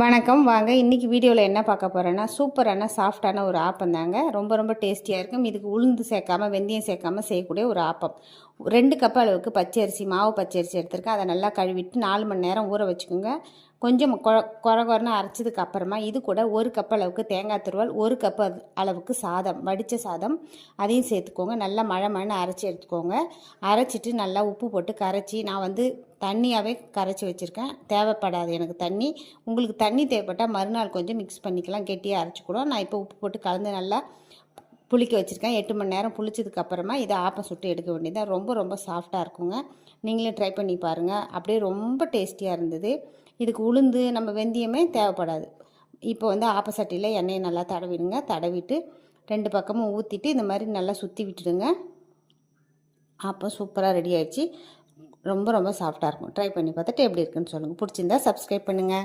வணக்கம். வாங்க இன்றைக்கி வீடியோவில் என்ன பார்க்க போகிறேன்னா சூப்பரான சாஃப்டான ஒரு ஆப்பம் தாங்க. ரொம்ப ரொம்ப டேஸ்டியாக இருக்கும். இதுக்கு உளுந்து சேர்க்காம வெந்தயம் சேர்க்காம செய்யக்கூடிய ஒரு ஆப்பம். ரெண்டு கப் அளவுக்கு பச்சரிசி மாவு பச்சரிசி எடுத்துருக்கேன். அதை நல்லா கழுவிட்டு நாலு மணி நேரம் ஊற வச்சுக்கோங்க. கொஞ்சம் கொ கொர கொரன்னு அரைச்சதுக்கு அப்புறமா இது கூட ஒரு கப் அளவுக்கு தேங்காய் துருவல் ஒரு கப் அளவுக்கு சாதம் வடித்த சாதம். அதையும் சேர்த்துக்கோங்க. நல்லா மழை மழை அரைச்சி எடுத்துக்கோங்க. அரைச்சிட்டு நல்லா உப்பு போட்டு கரைச்சி நான் வந்து தண்ணியாகவே கரைச்சி வச்சுருக்கேன். தேவைப்படாது எனக்கு தண்ணி. உங்களுக்கு தண்ணி தேவைப்பட்டால் மறுநாள் கொஞ்சம் மிக்ஸ் பண்ணிக்கலாம். கெட்டியாக அரைச்சிக்கூடும் நான் இப்போ உப்பு போட்டு கலந்து நல்லா புளிக்க வச்சுருக்கேன். எட்டு மணி நேரம் புளிச்சதுக்கு அப்புறமா இதை ஆப்பம் சுட்டு எடுக்க வேண்டியது ரொம்ப ரொம்ப சாஃப்டாக இருக்குங்க. நீங்களே ட்ரை பண்ணி பாருங்கள் அப்படியே ரொம்ப டேஸ்டியாக இருந்தது. இதுக்கு உளுந்து நம்ம வெந்தயமே தேவைப்படாது. இப்போ வந்து ஆப்பசட்டியில் எண்ணெயை நல்லா தடவிடுங்க. தடவிட்டு ரெண்டு பக்கமும் ஊற்றிட்டு இந்த மாதிரி நல்லா சுற்றி விட்டுடுங்க. அப்போ சூப்பராக ரெடி ஆயிடுச்சு. ரொம்ப ரொம்ப சாஃப்டாக இருக்கும். ட்ரை பண்ணி பார்த்துட்டு எப்படி இருக்குன்னு சொல்லுங்கள் பிடிச்சிருந்தா சப்ஸ்கிரைப் பண்ணுங்கள்